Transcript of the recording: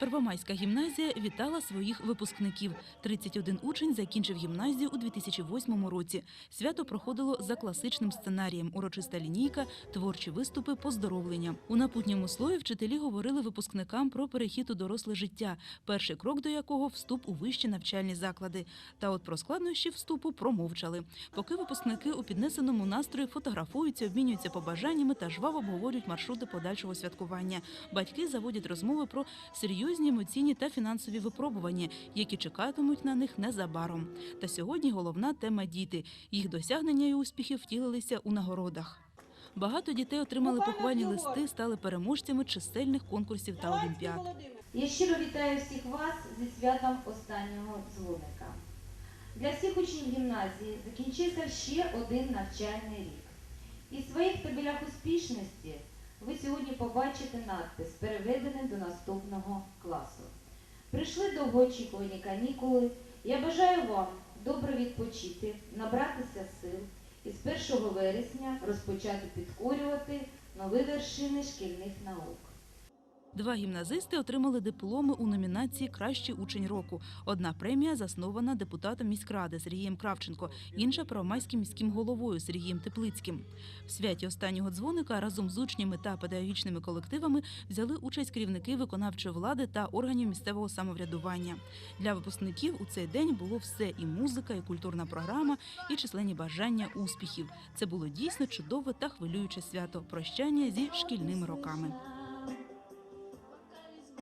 Первомайська гімназія вітала своїх випускників. 31 учень закінчив гімназію у 2008 році. Свято проходило за класичним сценарієм: урочиста лінійка, творчі виступи, поздоровлення. У напутньому слові вчителі говорили випускникам про перехід у доросле життя, перший крок до якого вступ у вищі навчальні заклади. Та от про складнощі вступу промовчали. Поки випускники у піднесеному настрої фотографуються, обмінюються побажаннями та жваво обговорюють маршрути подальшого святкування. Батьки заводять розмови про серйозні емоційні та фінансові випробування, які чекатимуть на них незабаром. Та сьогодні головна тема діти. Їх досягнення і успіхи втілилися у нагородах. Багато дітей отримали похвальні листи, стали переможцями чисельних конкурсів та олімпіад. Я щиро вітаю всіх вас зі святом останнього дзвоника. Для всіх учнів гімназії закінчився ще один навчальний рік. І в своїх табелях успішності ви сьогодні побачите надпис, переведений до наступного класу. Прийшли довгоочікувані канікули. Я бажаю вам добре відпочити, набратися сил і з 1 вересня розпочати підкорювати нові вершини шкільних наук. Два гімназисти отримали дипломи у номінації Кращий учень року. Одна премія заснована депутатом міськради Сергієм Кравченко, інша правомайським міським головою Сергієм Теплицьким. В святі останнього дзвоника разом з учнями та педагогічними колективами взяли участь керівники виконавчої влади та органів місцевого самоврядування. Для випускників у цей день було все: і музика, і культурна програма, і численні бажання успіхів. Це було дійсно чудове та хвилююче свято прощання зі шкільними роками.